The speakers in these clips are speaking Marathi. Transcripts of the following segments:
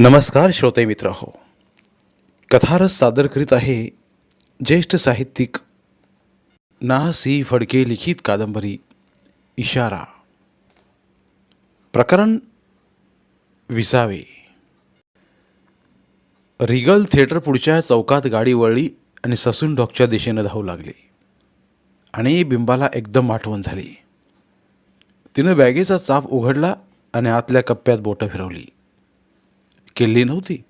नमस्कार श्रोते मित्र हो कथारस सादर करीत आहे ज्येष्ठ साहित्यिक ना सी फडके लिखित कादंबरी इशारा. प्रकरण विसावे. रिगल थिएटर पुढच्या चौकात गाडी वळली आणि ससून डॉकच्या दिशेनं धावू लागली. आणि बिंबाला एकदम आठवण झाली. तिनं बॅगेचा चाप उघडला आणि आतल्या कप्प्यात बोटं फिरवली. केलेली नव्हती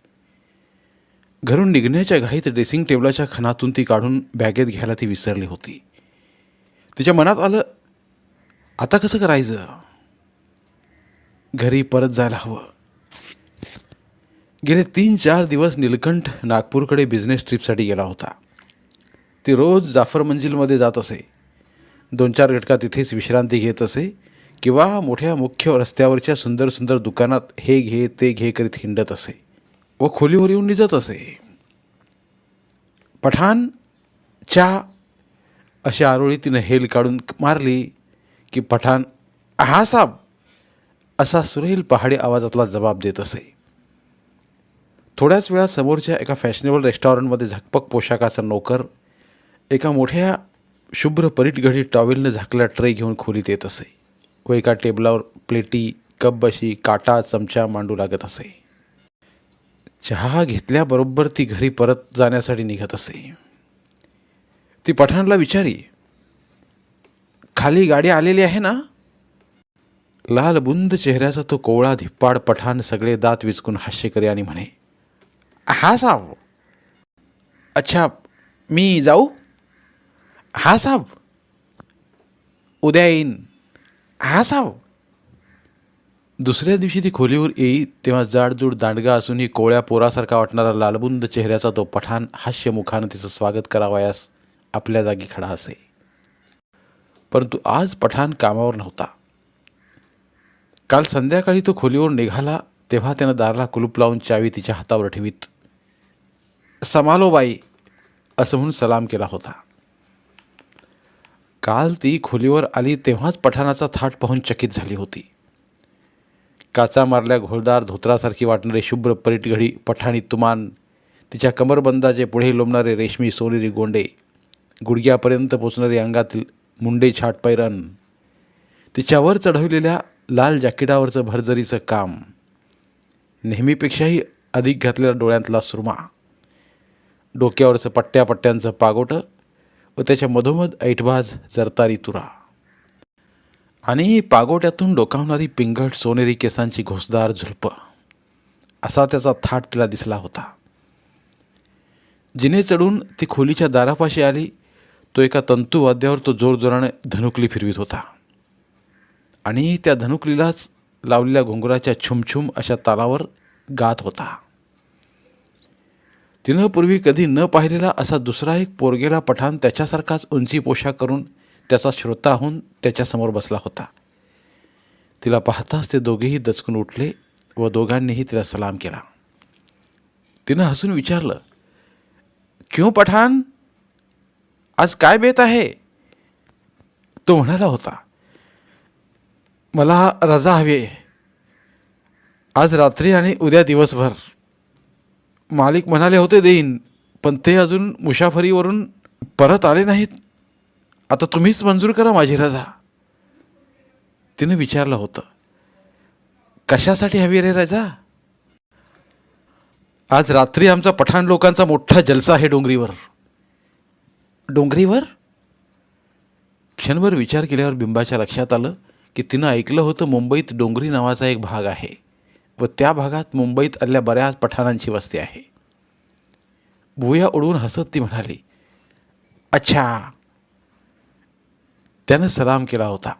घरून निघण्याच्या घाईत ड्रेसिंग टेबलाच्या खणातून ती काढून बॅगेत घ्यायला ती विसरली होती. तिच्या मनात आलं आता कसं करायचं? घरी परत जायला हवं. गेले तीन चार दिवस निलकंठ नागपूरकडे बिझनेस ट्रिपसाठी गेला होता. ती रोज जाफर मंजिलमध्ये जात असे. दोन चार घटका तिथेच विश्रांती घेत असे. किंवा मोठ्या मुख्य रस्त्यावरच्या सुंदर सुंदर दुकानात हे घे ते घे करीत हिंडत असे. व खोलीवर येऊन निजत असे. पठाणच्या अशा आरोळी तिनं हेल काढून मारली की पठाण हा साब! असा सुरेल पहाडी आवाजातला जबाब देत असे. थोड्याच वेळात समोरच्या एका फॅशनेबल रेस्टॉरंटमध्ये झकपक पोशाखाचा नोकर एका मोठ्या शुभ्र परीटघडी टॉवेलनं झाकला ट्रे घेऊन खोलीत येत असे. व एका टेबलावर प्लेटी कप अशी काटा चमचा मांडू लागत असे. चहा घेतल्याबरोबर ती घरी परत जाण्यासाठी निघत असे. ती पठाणला विचारी खाली गाडी आलेली आहे ना? लाल बुंद चेहऱ्याचा तो कोवळा धिप्पाड पठाण सगळे दात विचकून हास्य करे आणि म्हणे हा साब. अच्छा मी जाऊ? हा साब. उद्या येईन. हा दुसऱ्या दिवशी ती खोलीवर येई तेव्हा जाडजूड दांडगा असूनही कोळ्या पोरासारखा वाटणारा लालबुंद चेहऱ्याचा तो पठाण हास्यमुखानं तिचं स्वागत करावयास आपल्या जागी खडा असे. परंतु आज पठाण कामावर नव्हता. काल संध्याकाळी तो खोलीवर निघाला तेव्हा त्यानं दाराला कुलूप लावून चावी तिच्या हातावर ठेवीत. समालो बाई असं म्हणून सलाम केला होता. काल ती खोलीवर आली तेव्हाच पठाणाचा थाट पाहून चकित झाली होती. काचा मारल्या घोलदार धोत्रासारखी वाटणारे शुभ्र परीटघडी पठाणी तुमान तिच्या कमरबंदाचे पुढे लोंबणारे रेशमी सोनेरी गोंडे गुडघ्यापर्यंत पोचणारे अंगातील मुंडे छाट पैरण तिच्यावर चढवलेल्या लाल जॅकेटावरचं भरजरीचं काम नेहमीपेक्षाही अधिक घातलेला डोळ्यांतला सुरमा डोक्यावरचं पट्ट्या पट्ट्यांचं पागोटं व त्याच्या मधोमध ऐटबाज जरतारी तुरा. आणि पागोट्यातून डोकावणारी पिंगट सोनेरी केसांची घोसदार झुलप. असा त्याचा थाट तिला दिसला होता. जिने चढून ती खोलीच्या दारापाशी आली तो एका तंतुवाद्यावर तो जोरजोराने धनुकली फिरवीत होता. आणि त्या धनुकलीलाच लावलेल्या घोंगराच्या छुमछुम अशा तालावर गात होता. तिनं पूर्वी कधी न पाहिलेला असा दुसरा एक पोरगेला पठाण त्याच्यासारखाच उंची पोशाख करून त्याचा श्रोता होऊन त्याच्यासमोर बसला होता. तिला पाहताच ते दोघेही दचकून उठले व दोघांनीही तिला सलाम केला. तिनं हसून विचारलं क्यों पठाण? आज काय बेत आहे? तो म्हणाला होता मला रजा हवी आहे. आज रात्री आणि उद्या दिवसभर. मालिक म्हणाले होते देईन पण ते अजून मुसाफरीवरून परत आले नाहीत. आता तुम्हीच मंजूर करा माझी रजा. तिने विचारलं होतं कशासाठी हवी रे रजा? आज रात्री आमचा पठाण लोकांचा मोठा जलसा आहे डोंगरीवर. डोंगरीवर? क्षणभर विचार केल्यावर बिंबाच्या लक्षात आलं की तिनं ऐकलं होतं मुंबईत डोंगरी नावाचा एक भाग आहे. व त्या भागात मुंबईत आलेल्या बऱ्याच पठाणांची वस्ती आहे. भुया उडवून हसत ती म्हणाली अच्छा. त्यानं सलाम केला होता.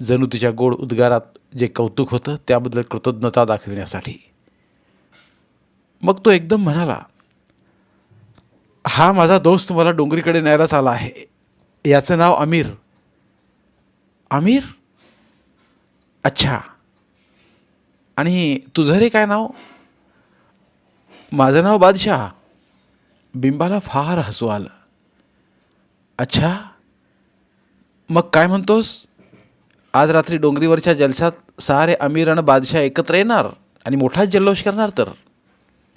जणू तिच्या गोड उद्गारात जे कौतुक होतं त्याबद्दल कृतज्ञता दाखविण्यासाठी. मग तो एकदम म्हणाला हा माझा दोस्त मला डोंगरीकडे न्यायलाच आला आहे. याचं नाव अमीर. अमीर? अच्छा. आणि तुझं रे काय नाव? माझं नाव बादशाह. बिंबाला फार हसू आलं. अच्छा मग काय म्हणतोस? आज रात्री डोंगरीवरच्या जलसात सारे अमीर आणि बादशाह एकत्र येणार आणि मोठाच जल्लोष करणार तर.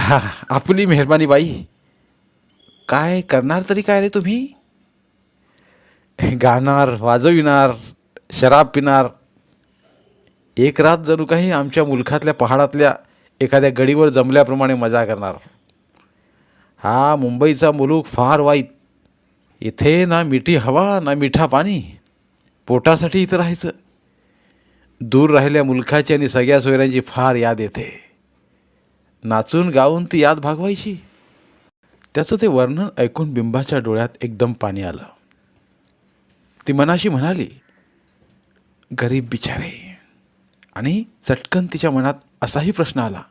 हा आपली मेहरबानी बाई. काय करणार तरी काय रे तुम्ही? गाणार वाजविणार शराब पिणार एक रात जणू काही आमच्या मुलखातल्या पहाडातल्या एखाद्या गडीवर जमल्याप्रमाणे मजा करणार. हा मुंबईचा मुलूक फार वाईट. इथे ना मिठी हवा ना मिठा पाणी. पोटासाठी इथं राहायचं. दूर राहिल्या मुलखाची आणि सगळ्या सोयऱ्यांची फार याद येते. नाचून गाऊन ती याद भागवायची. त्याचं ते वर्णन ऐकून बिंबाच्या डोळ्यात एकदम पाणी आलं. ती मनाशी म्हणाली गरीब बिचारे आणि चटकन तिच्या मनात असाही प्रश्न आला.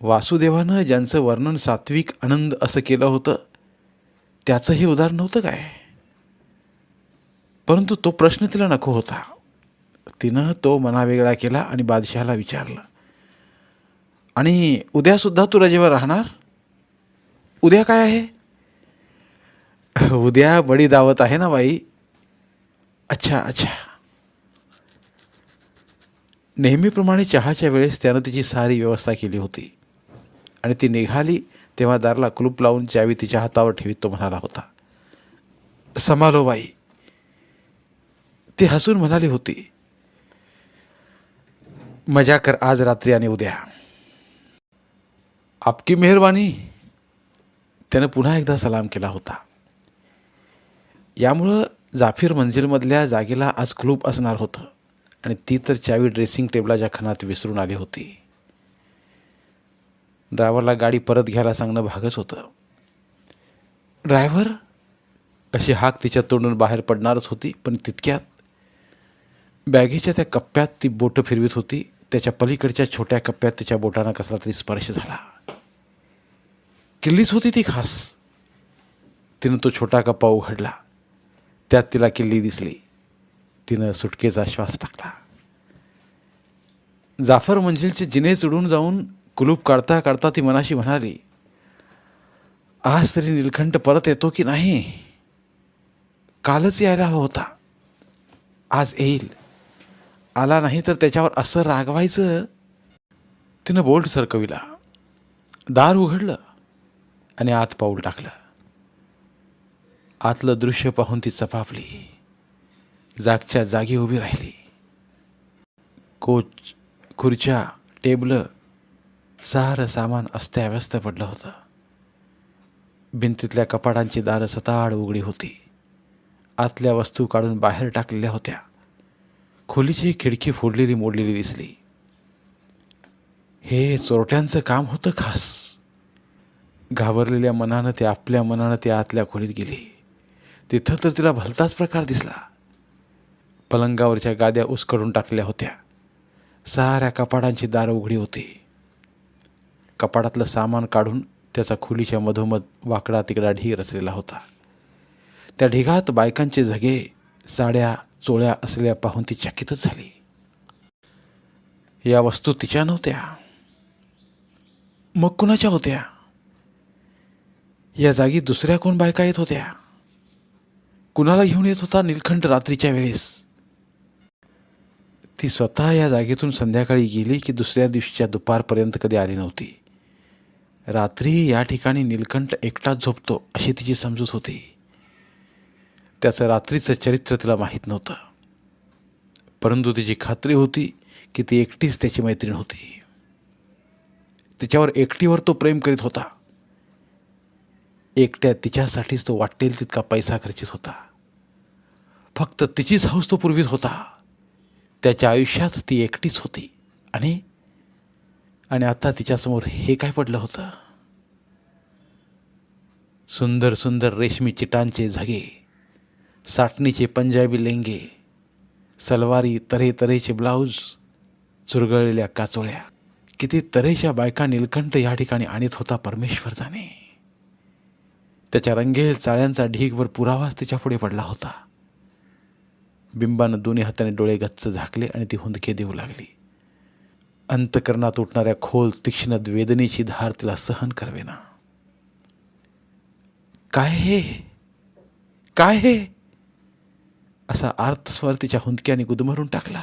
वासुदेवानं ज्यांचं वर्णन सात्विक आनंद असं केलं होतं त्याचं हे उदाहरण नव्हतं काय? परंतु तो प्रश्न तिला नको होता. तिनं तो मनावेगळा केला आणि बादशहाला विचारलं आणि उद्यासुद्धा तू रजेवर राहणार? उद्या काय आहे? उद्या बडी दावत आहे ना बाई. अच्छा अच्छा. नेहमीप्रमाणे चहाच्या वेळेस त्यानं तिची सारी व्यवस्था केली होती. आणि ती निघाली तेव्हा दारला कुलूप लावून चावी तिच्या हातावर ठेवीत तो म्हणाला होता समालो बाई. ती हसून म्हणाली होती मजा कर आज रात्री आणि उद्या. आपकी मेहरबानी. त्यानं पुन्हा एकदा सलाम केला होता. यामुळं जाफीर मंजिलमधल्या जागेला आज कुलूप असणार होतं. आणि ती तर चावी ड्रेसिंग टेबलाच्या खणात विसरून आली होती. ड्रायव्हरला गाडी परत घ्यायला सांगणं भागच होतं. ड्रायव्हर अशी हाक तिच्या तोंडून बाहेर पडणारच होती पण तितक्यात बॅगेच्या त्या कप्प्यात ती बोटं फिरवीत होती त्याच्या पलीकडच्या छोट्या कप्प्यात तिच्या बोटांना कसला तरी स्पर्श झाला. किल्लीच होती ती खास. तिनं तो छोटा कप्पा उघडला. त्यात तिला किल्ली दिसली. तिनं सुटकेचा श्वास टाकला. जाफर मंजिलचे जिने चढून जाऊन कुलूप काढता काढता ती मनाशी म्हणाली आज तरी निलखंठ परत येतो की नाही? कालच यायला हवा होता. आज येईल. आला नाही तर त्याच्यावर असं रागवायचं? तिनं बोल्ट सरकविला. दार उघडलं आणि आत पाऊल टाकलं. आतलं दृश्य पाहून ती चपापली. जागच्या जागी उभी राहिली. कोच खुर्च्या टेबलं सारं सामान अस्ताव्यस्त पडलं होतं. भिंतीतल्या कपाटांची दारं सताड उघडी होती. आतल्या वस्तू काढून बाहेर टाकलेल्या होत्या. खोलीची खिडकी फोडलेली मोडलेली दिसली. हे चोरट्यांचं काम होतं खास. घाबरलेल्या मनानं ते आपल्या मनानं ते आतल्या खोलीत गेली. तिथं तर तिला भलताच प्रकार दिसला. पलंगावरच्या गाद्या उसकडून टाकल्या होत्या. साऱ्या कपाटांची दारं उघडी होती. कपाटातलं सामान काढून त्याचा खोलीच्या मधोमध वाकडा तिकडा ढीग रचलेला होता. त्या ढिगात बायकांचे झगे साड्या चोळ्या असलेल्या पाहून ती चकितच झाली. या वस्तू तिच्या नव्हत्या. मग कुणाच्या होत्या? या जागी दुसऱ्या कोण बायका येत होत्या? कुणाला घेऊन येत होता निलखंड रात्रीच्या वेळेस? ती स्वतः या जागेतून संध्याकाळी गेली की दुसऱ्या दिवशीच्या दुपारपर्यंत कधी आली नव्हती. रात्रीही या ठिकाणी नीलकंठ एकटाच झोपतो अशी तिची समजूत होती. त्याचं रात्रीचं चरित्र तिला माहीत नव्हतं. परंतु तिची खात्री होती की ती एकटीच त्याची मैत्रीण होती. तिच्यावर एकटीवर तो प्रेम करीत होता. एकट्या तिच्यासाठीच तो वाटेल तितका पैसा खर्चित होता. फक्त तिचीच हौस तो पुरवीत होता. त्याच्या आयुष्यात ती एकटीच होती. आणि आणि आता तिच्यासमोर हे काय पडलं होतं? सुंदर सुंदर रेशमी चिटांचे झगे साटणीचे पंजाबी लेंगे सलवारी तऱ्हे तऱ्हेचे ब्लाऊज चुरगळलेल्या काचोळ्या. किती तऱ्हेच्या बायका निलकंठ या ठिकाणी आणत होता परमेश्वर जाणे त्याच्या रंगेल चाळ्यांचा ढीगवर पुरावाच तिच्या पुढे पडला होता. बिंबानं दोन्ही हाताने डोळे गच्च झाकले आणि ती हुंदके देऊ लागली. अंतकरणात उठणाऱ्या खोल तीक्ष्ण वेदनेची धार तिला सहन करवेना. काय हे? काय हे? असा आर्तस्वर तिच्या हुंदक्याने गुदमरून टाकला.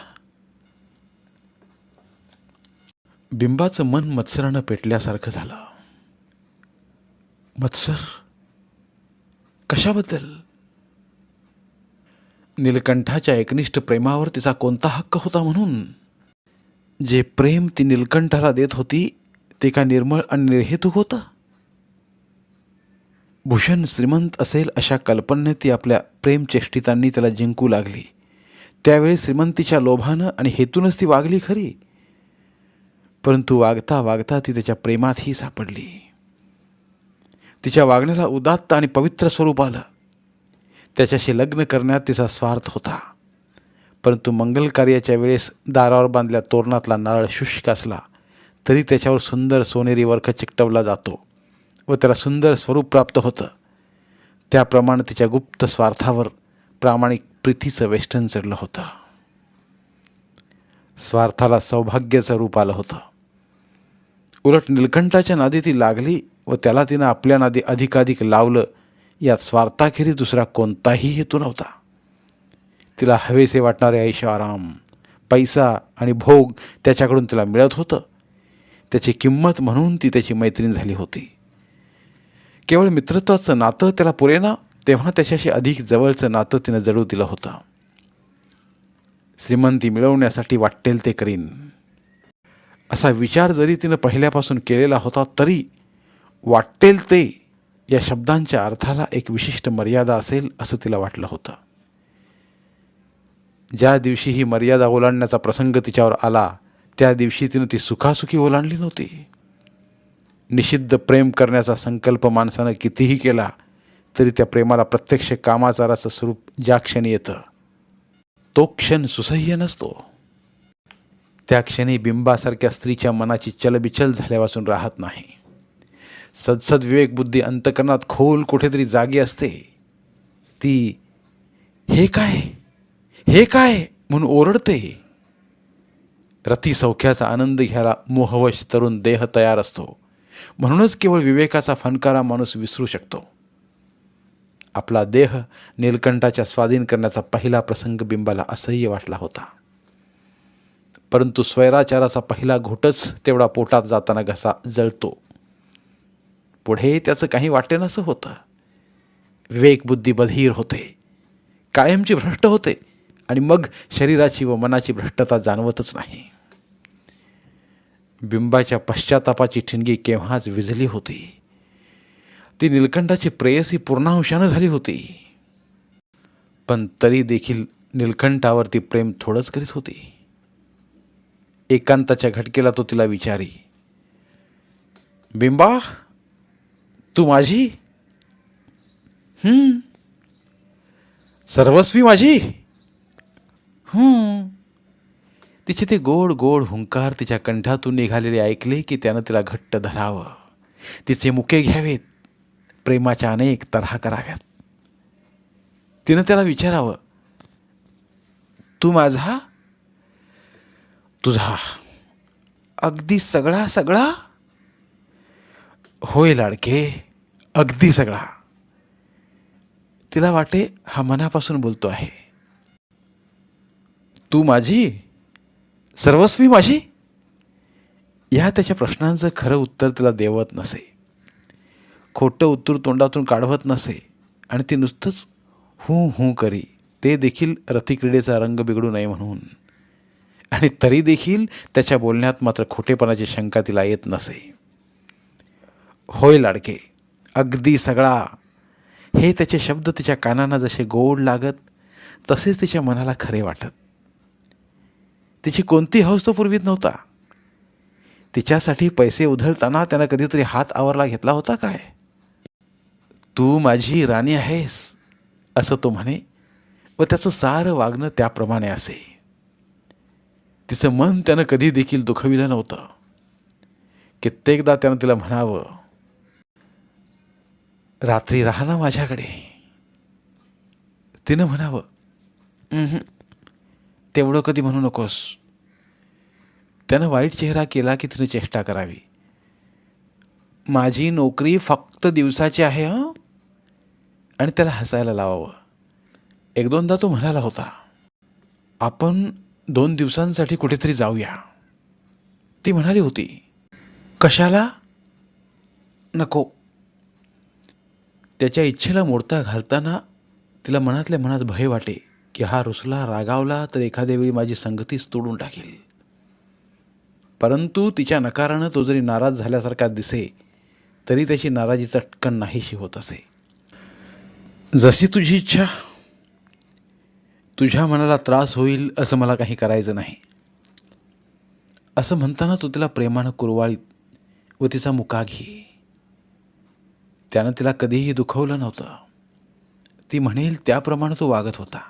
बिंबाचं मन मत्सरानं पेटल्यासारखं झालं. मत्सर कशाबद्दल? नीलकंठाच्या एकनिष्ठ प्रेमावर तिचा कोणता हक्क होता म्हणून? जे प्रेम ती नीलकंठाला देत होती ते का निर्मळ आणि निर्हेतुक होतं? भूषण श्रीमंत असेल अशा कल्पनेत ती आपल्या प्रेमचेष्टितांनी त्याला जिंकू लागली. त्यावेळी श्रीमंतीच्या लोभानं आणि हेतूनच ती वागली खरी. परंतु वागता वागता ती त्याच्या प्रेमातही सापडली. तिच्या वागण्याला उदात्त आणि पवित्र स्वरूप आलं. त्याच्याशी लग्न करण्यात तिचा स्वार्थ होता. परंतु मंगल कार्याच्या वेळेस दारावर बांधल्या तोरणातला नारळ शुष्क असला तरी त्याच्यावर सुंदर सोनेरी वर्ख चिकटवला जातो व त्याला सुंदर स्वरूप प्राप्त होतं. त्याप्रमाणे तिच्या गुप्त स्वार्थावर प्रामाणिक प्रीतीचं वेष्टन चढलं होतं. स्वार्थाला सौभाग्याचं रूप आलं होतं. उलट निलकंठाच्या नादी ती लागली व त्याला तिनं आपल्या नादी अधिकाधिक लावलं यात स्वार्थाखेरीज दुसरा कोणताही हेतू नव्हता. तिला हवेसे वाटणारे ऐशो पैसा आणि भोग त्याच्याकडून तिला मिळत होतं. त्याची किंमत म्हणून ती त्याची मैत्रीण झाली होती. केवळ मित्रत्वाचं नातं त्याला पुरेना तेव्हा त्याच्याशी अधिक जवळचं नातं तिनं जडू दिलं होतं. श्रीमंती मिळवण्यासाठी वाटेल ते करीन. असा विचार जरी तिनं पहिल्यापासून केलेला होता तरी वाटेल ते या शब्दांच्या अर्थाला एक विशिष्ट मर्यादा असेल असं तिला वाटलं होतं. ज्या दिवशी ही मर्यादा ओलांडण्याचा प्रसंग तिच्यावर आला त्या दिवशी तिनं ती सुखासुखी ओलांडली नव्हती. निषिद्ध प्रेम करण्याचा संकल्प माणसानं कितीही केला तरी त्या प्रेमाला प्रत्यक्ष कामाचाराचं स्वरूप ज्या क्षणी येतं तो क्षण सुसह्य नसतो. त्या क्षणी बिंबासारख्या स्त्रीच्या मनाची चलबिचल झाल्यापासून राहत नाही. सदसद विवेक बुद्धी अंतकरणात खोल कुठेतरी जागी असते. ती हे काय? हे काय? म्हणून ओरडते. रती सौख्याचा आनंद घ्यायला मोहवश तरुण देह तयार असतो. म्हणूनच केवळ विवेकाचा फणकारा माणूस विसरू शकतो. आपला देह नीलकंठाच्या स्वाधीन करण्याचा पहिला प्रसंग बिंबाला असह्य वाटला होता. परंतु स्वैराचाराचा पहिला घोटच तेवढा पोटात जाताना घसा जळतो. पुढे त्याचं काही वाटेनसं होतं. विवेकबुद्धी बधीर होते. कायमची भ्रष्ट होते. आणि मग शरीराची व मनाची भ्रष्टता जाणवतच नाही. बिंबाच्या पश्चातापाची ठिणगी केव्हाच विझली होती. ती निलकंठाची प्रेयसी पूर्णांशानं झाली होती. पण तरी देखील निलकंठावरती प्रेम थोडंच करीत होती. एकांताच्या घटकेला तो तिला विचारी बिंबा तू माझी? सर्वस्वी माझी? तिचे ते गोड गोड हुंकार तिच्या कंठातून निघालेले ऐकले की त्यानं तिला घट्ट धरावं. तिचे मुके घ्यावेत. प्रेमाच्या अनेक तऱ्हा कराव्यात. तिनं त्याला विचारावं तू माझा? तुझा. अगदी सगळा सगळा? होय लाडके. अगदी सगळा. तिला वाटे हा मनापासून बोलतो आहे. तू माझी? सर्वस्वी माझी? या त्याच्या प्रश्नांचं खरं उत्तर तिला देवत नसे. खोटं उत्तर तोंडातून काढवत नसे. आणि ती नुसतंच हू हू करी. ते देखील रतिक्रीडेचा रंग बिघडू नये म्हणून. आणि तरी देखील त्याच्या बोलण्यात मात्र खोटेपणाची शंका तिला येत नसे. होय लाडके अगदी सगळा. हे त्याचे शब्द तिच्या कानांना जसे गोड लागत तसेच तिच्या मनाला खरे वाटत. तिची कोणती हौस तो पूर्वीत नव्हता. तिच्यासाठी पैसे उधळताना त्यानं कधीतरी हात आवरला घेतला होता काय? तू माझी राणी आहेस असं तो म्हणे व त्याचं सारं वागणं त्याप्रमाणे असे. तिचं मन त्यानं कधी देखील दुखविलं नव्हतं. कित्येकदा त्यानं तिला म्हणावं रात्री राहा ना माझ्याकडे. तिनं म्हणावं "उम्हम, तेवढं कधी म्हणू नकोस. त्यानं वाईट चेहरा केला की तिने चेष्टा करावी. माझी नोकरी फक्त दिवसाची आहे हं? आणि त्याला हसायला लावावं. एक दोनदा तो म्हणाला होता आपण दोन दिवसांसाठी कुठेतरी जाऊया. ती म्हणाली होती कशाला? नको त्याच्या इच्छेला मोडता घालताना तिला मनातल्या मनात भय वाटे की हा रुसला रागावला तर एखाद्या वेळी माझी संगतीच तोडून टाकेल. परंतु तिच्या नकारानं तो जरी नाराज झाल्यासारखा दिसे तरी त्याची नाराजी चटकन नाहीशी होत असे. जशी तुझी इच्छा तुझ्या मनाला त्रास होईल असं मला काही करायचं नाही. असं म्हणताना तो तिला प्रेमानं कुरवाळीत व तिचा मुका घे. त्यानं तिला कधीही दुखवलं नव्हतं. ती म्हणेल त्याप्रमाणे तो वागत होता.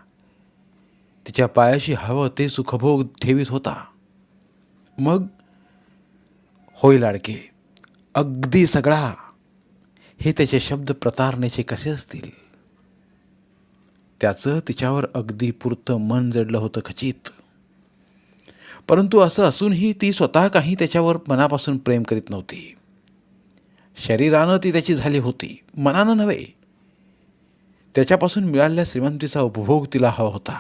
तिच्या पायाशी हवं ते सुखभोग ठेवीत होता. मग होय लाडके अगदी सगळा. हे त्याचे शब्द प्रतारण्याचे कसे असतील? त्याचं तिच्यावर अगदी पुरतं मन जडलं होतं खचित. परंतु असं असूनही ती स्वतः काही त्याच्यावर मनापासून प्रेम करीत नव्हती. शरीरानं ती त्याची झाली होती मनानं नव्हे. त्याच्यापासून मिळालेल्या श्रीमंतीचा उपभोग तिला हवा होता.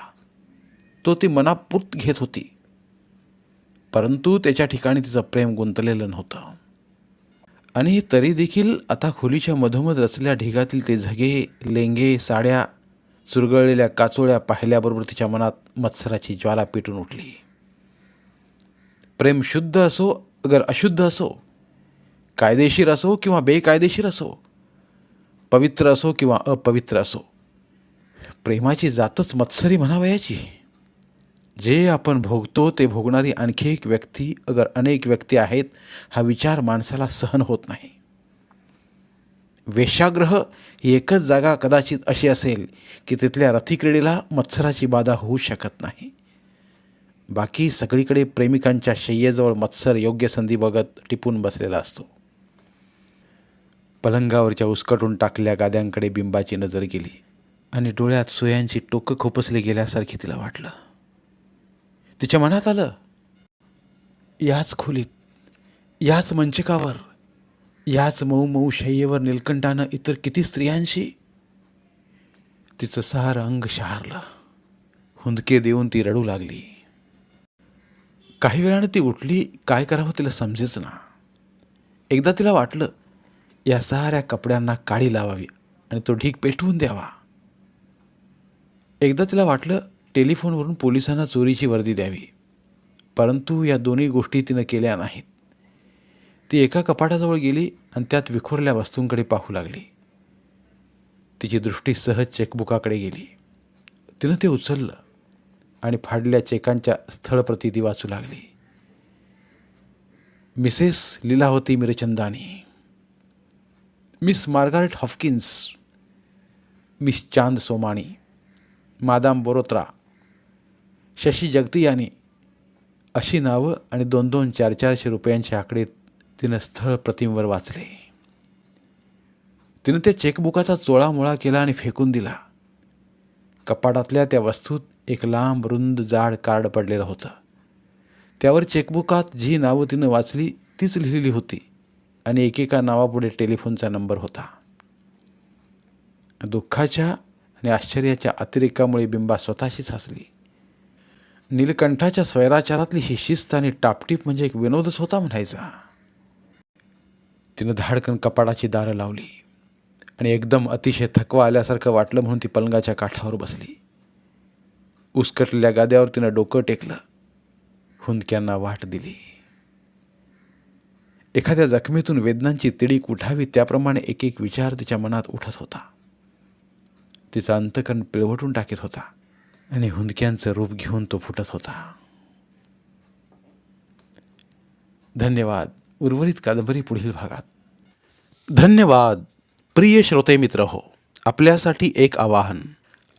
तो ती मनापूर्त घेत होती. परंतु त्याच्या ठिकाणी तिचं प्रेम गुंतलेलं नव्हतं. आणि तरी देखील आता खोलीच्या मधोमध रचल्या ढिगातील ते झगे लेंगे साड्या चुरगळलेल्या काचोळ्या पाहिल्याबरोबर तिच्या मनात मत्सराची ज्वाला पेटून उठली. प्रेम शुद्ध असो अगर अशुद्ध असो कायदेशीर असो किंवा बेकायदेशीर असो पवित्र असो किंवा अपवित्र असो प्रेमाची जातच मत्सरी म्हणावयाची जे आपण भोगतो ते भोगणारी आणखी एक व्यक्ती अगर अनेक व्यक्ती आहेत हा विचार माणसाला सहन होत नाही. वेश्याग्रह ही एकच जागा कदाचित अशी असेल की तिथल्या रथिक्रीडेला मत्सराची बाधा होऊ शकत नाही. बाकी सगळीकडे प्रेमिकांच्या शय्येजवळ मत्सर योग्य संधी बघत टिपून बसलेला असतो. पलंगावरच्या उसकटून टाकल्या गाद्यांकडे बिंबाची नजर गेली आणि डोळ्यात सोयांची टोकं खोपसली गेल्यासारखी तिला वाटलं. तिच्या मनात आलं याच खोलीत याच मंचकावर याच मऊ मऊ शय्येवर निलकंठानं इतर किती स्त्रियांशी? तिचं सार अंग शहारलं. हुंदके देऊन ती रडू लागली. काही वेळानं ती उठली काय करावं तिला समजेच ना. एकदा तिला वाटलं या साऱ्या कपड्यांना काडी लावावी आणि तो ढीक पेटवून द्यावा. एकदा तिला वाटलं टेलिफोनवरून पोलिसांना चोरीची वर्दी द्यावी. परंतु या दोन्ही गोष्टी तिनं केल्या नाहीत. ती एका कपाटाजवळ गेली आणि त्यात विखुरल्या वस्तूंकडे पाहू लागली. तिची दृष्टी सहज चेकबुकाकडे गेली. तिनं ते उचललं आणि फाडल्या चेकांच्या स्थळप्रती ती वाचू लागली. Mrs Lilavati Mirchandani. Miss Margaret Hopkins Miss Chand Somani Madame Borotra Shashi Jagtiani अशी नावं आणि दोन दोन चार चारशे रुपयांचे आकडे तिनं स्थळ प्रतिमवर वाचले. तिनं त्या चेकबुकाचा चोळामोळा केला आणि फेकून दिला. कपाटातल्या त्या वस्तूत एक लांब रुंद जाड कार्ड पडलेलं होतं. त्यावर चेकबुकात जी नावं तिनं वाचली तीच लिहिलेली होती. आणि एकेका नावापुढे टेलिफोनचा नंबर होता. दुःखाच्या आणि आश्चर्याच्या अतिरेकामुळे बिंबा स्वतःशीच हसली नीलकंठाच्या स्वैराचारातली ही शिस्त आणि टापटीप म्हणजे एक विनोदच होता म्हणायचा. तिनं धाडकन कपाडाची दारं लावली आणि एकदम अतिशय थकवा आल्यासारखं वाटलं म्हणून ती पलंगाच्या काठावर बसली. उसकटलेल्या गाद्यावर तिनं डोकं टेकलं. हुंदक्यांना वाट दिली. एखाद्या जखमेतून वेदनांची तिडीक उठावी त्याप्रमाणे एक एक विचार तिच्या मनात उठत होता. तिचा अंतकरण पिळवटून टाकीत होता आणि हुंदक्यांचं रूप घेऊन तो फुटत होता. धन्यवाद. उर्वरित कादंबरी पुढील भागात. धन्यवाद. प्रिय श्रोते मित्र हो आपल्यासाठी एक आवाहन.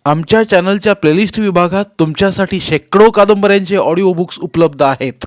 आमच्या चॅनलच्या प्लेलिस्ट विभागात तुमच्यासाठी शेकडो कादंबऱ्यांचे ऑडिओ बुक्स उपलब्ध आहेत.